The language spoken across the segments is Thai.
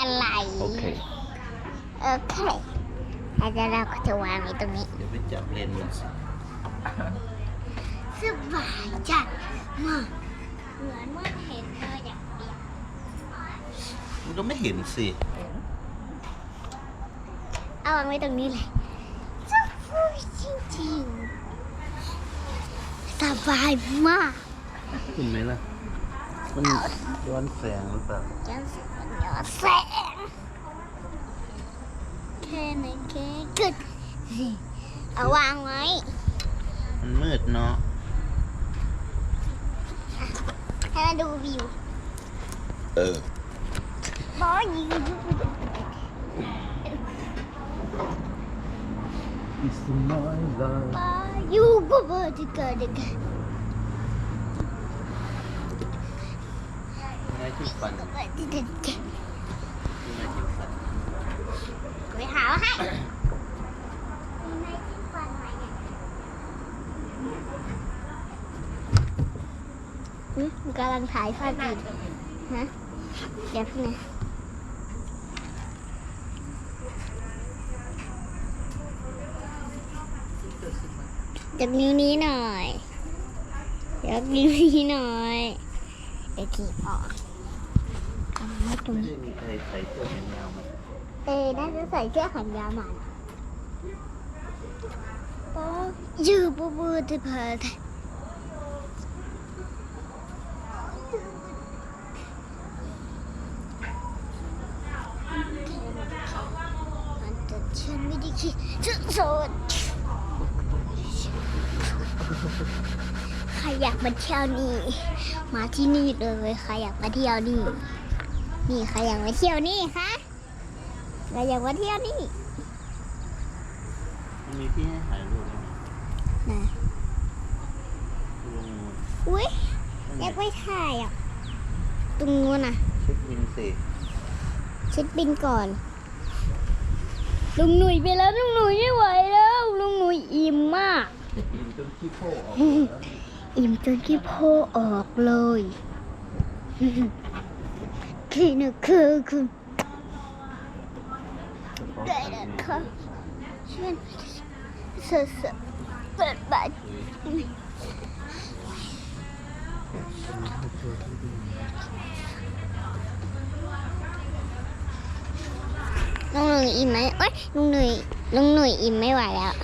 อะไร โอเค โอเคแล้วจะเราก็จะวางไว้ตรงนี้ เดี๋ยวไปจับเลนส์มันสิสบายจัดมากเหมือนว่าเห็นเธออย่างเดียวมันก็ไม่เห็นสิ เอาวางไว้ตรงนี้เลยสบายจริงๆสบายมาก เห็นไหมล่ะ มันย้อนแสงหรือเปล่าจังสัญญาแสงแค่ไหนแค่กึดเอาวางไว้ มันมืดเนาะ ให้มาดูวิว เออบอยิง It's my life บอยูบอบอจะเกิดอะไรกัน ง่ายที่ ฟันบอบอจะเกิดอะไรกันง่ายที่ฟันไปหาให้มีไม้จิ้มฟันไหมเนี่ยอืมกำลังถ่ายภาพอยู่ฮะเดี๋ยวพี่นะจับนิ้วนี้หน่อยจับนิ้วนี้หน่อยเดี๋ยวขีบออก ไว้ตรงไม่ได้มีใครใส่เสื้อแขนยาวมาเอน่าจะใส่เสื้อแขนยาวมานะโอ้ยืบบูบูที่เพินฉันไม่ได้คิดโสดใครอยากมาเที่ยวนี่ มาที่นี่เลยใครอยากมาเที่ยวนี่ นี่ใครอยากมาเที่ยวนี่คะเราอยากมาเที่ยวนี่มันมีที่ให้ถ่ายรูปไหมนะลงนู้นอุ้ยนั่นอไงยากไปถ่ายอะ ตรงนู้นน่ะ เช็คบินสิเช็ดบินก่อนลุงหนุ่ยไปแล้วลุงหนุ่ยไม่ไหวแล้วลุงหนุ่ยอิ่มมากบินจนขี้โพออกอิ่มจนขี้โพออกเลย คือนึกคือคุณได้แล้วค่ะช่วยเสเสเปิดบัตรลุงหนุ่ยอิ่มไหมเอ้ยลุงหนุ่ยลุงหนุ่ยอิ่มไม่ไหวแล้ว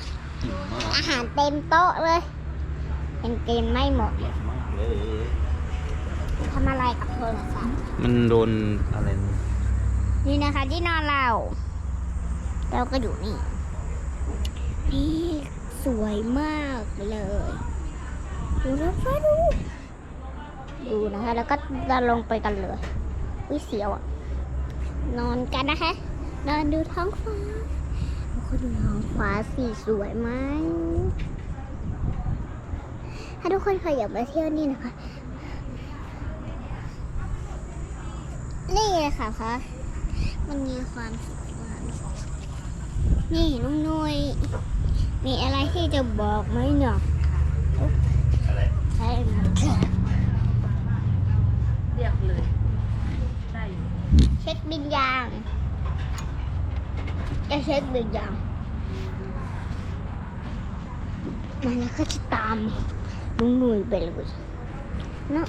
อิ่มมากอาหารเต็มโต๊ะเลยยังกินไม่หมดอิ่มมากเลย ทำอะไรกับโทรศัพท์ มันโดนอะไรนะนี่นะคะที่นอนเรา เราก็อยู่นี่ นี่สวยมากเลย ดูนะฟ้าดู ดูนะคะ แล้วก็จะลงไปกันเลยวิเสียวอะนอนกันนะคะ นอนดูท้องฟ้าทุกคนดูท้องฟ้าสีสวยไหมถ้าทุกคนเคยอยากมาเที่ยวนี่นะคะ นี่เลยค่ะคะมันมีความสวยงามนี่ลุงนุ้ยมีอะไรที่จะบอกไหมเนาะอะไรใช่ไหมคะเรียกเลยได้อยู่เช็คบินยาง จะเช็คบินยาง มันแล้วก็จะตามลุงหนุ่ยไปเลยเนาะ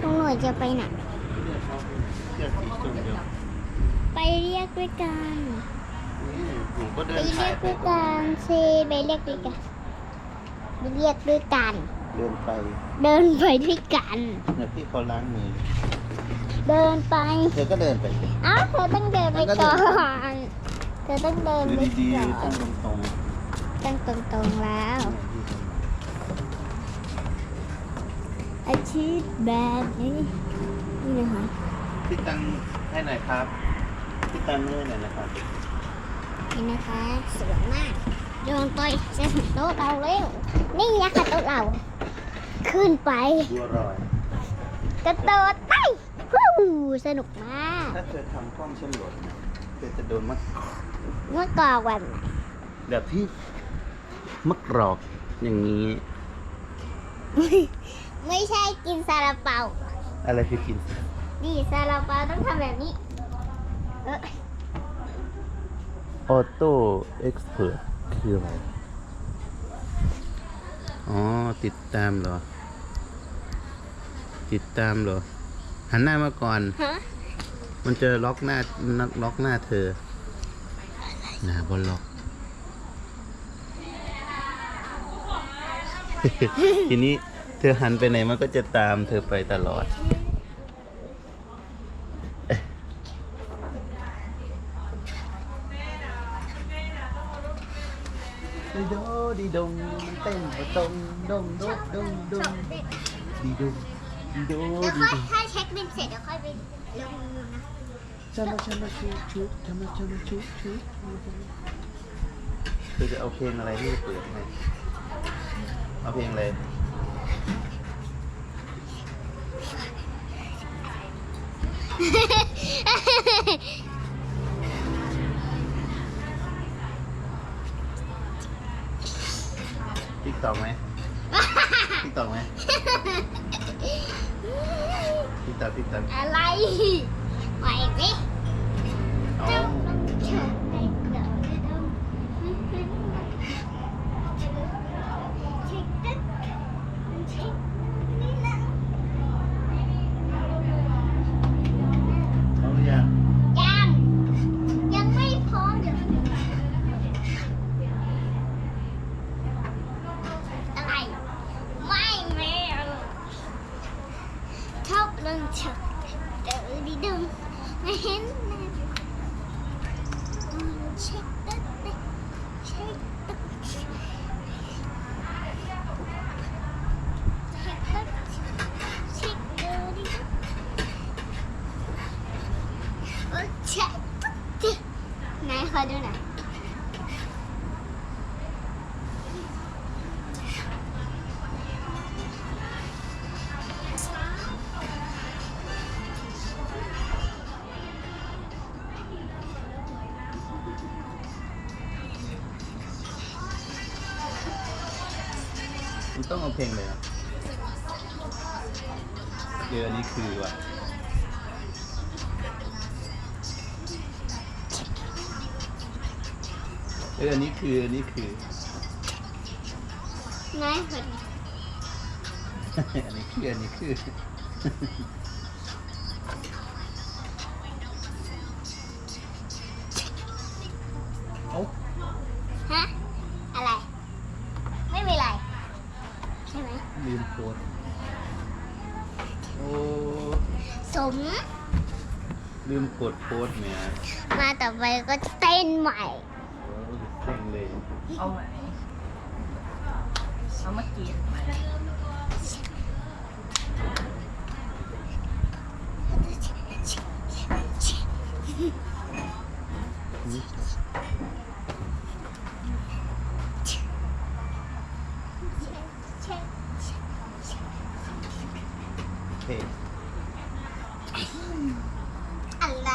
ลุงหนุ่ยจะไปไหน เสื้อสีส้มเดียวไปเรียกด้วยกันอืมผมก็ไปเดินเรีถ่ายยกไปด้วยกันสิไปเรียกด้วยกันไปเรียกด้วยกัน เดินไปเดินไปด้วยกัน เนี่ยพี่เขาล้างมือเดินไป เธอก็เดินไปสิอ้าวเธอต้องเดินไปก่อน เธอต้องเดินดูไปดีก่อๆตั้งนตรงตั้งตรงๆแล้วๆอาชีพแบบนี้ นี่นะคะพี่ตังให้หน่อยครับพี่ตังให้หน่อยนะครับนี่นะคะสวยมากโยนไปจะถึงโต๊ะเราแล้วนี่นะคะโต๊ะเรา ขึ้นไปบัวรอยกระโดดไปวู้สนุกมาก ถ้าเธอทำกล้องเชื่อมหล่นเธอจะโดนมัดเมื่อก่อนแบบไหนแบบที่มักรอกอย่างนี้ ไม่ใช่กินซาลาเปา อะไรคือกิน นี่ซาลาเปาต้องทำแบบนี้ เออออโต้เอ็กซ์เพรสคืออะไร อ๋อ ติดตามเหรอ ติดตามเหรอ หันหน้ามาก่อน ฮะมันจะล็อกหน้านักล็อกหน้าเธอหน้าบนล็อก ทีนี้เธอหันไปไหนมันก็จะตามเธอไปตลอด ดีโดดีดงมันเต้นประตงดงดงดงดงดีดงดีโดแล้วดีค่อยดงถ้าเช็คบินเสร็จเดี๋ยวค่อยไปลงมือนะชามาชามาชุบชุบชามาชามาชุบชุบเธอจะเอาเพลงอะไรที่เปิดให้เอาเพลงอะไร ติ๊กตอกไหมติ๊กตอกไหมติ๊กตอกติ๊กตอกอะไรไหวไหม เอา เชิญไปเดินไปเดินเช็คตึ๊ดเช็คนี่นะ เอาหรือยัง ยังยังไม่พร้อมเดี๋ยวอะไร ไม่แม่ ชอบเรื่องเฉยเดี๋ยวดี ตึ๊ดเช็คตึ๊ดเช็คตึ๊ดเช็คเดี๋ยวดีดึงโอ้เช็คตึ๊ดไหนขอดูหน่อยมันต้องเอาเพลงเลยนะเดี๋ยวอันนี้คือว่ะเอออันนี้คืออันนี้คือไหนขอดูอันนี้คืออันนี้คือ ลืมโพสต์โอ้สม ลืมกดโพสต์เนี่ยมาต่อไปก็เต้นใหม่ โอ้เซ็งเลย เอาไหมเอามากินไหม เพลงอะไร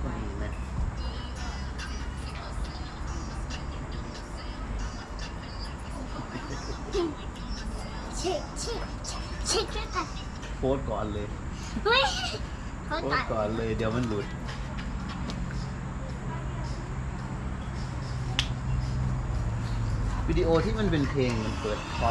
คนนี้ไหมเช็คเช็คเช็คด้วยกันโพสต์ก่อนเลยเฮ้ยเขาโพสตัดต์ก่อนเลย เดี๋ยวมันหลุด วิดีโอที่มันเป็นเพลงมันเปิดพร้อม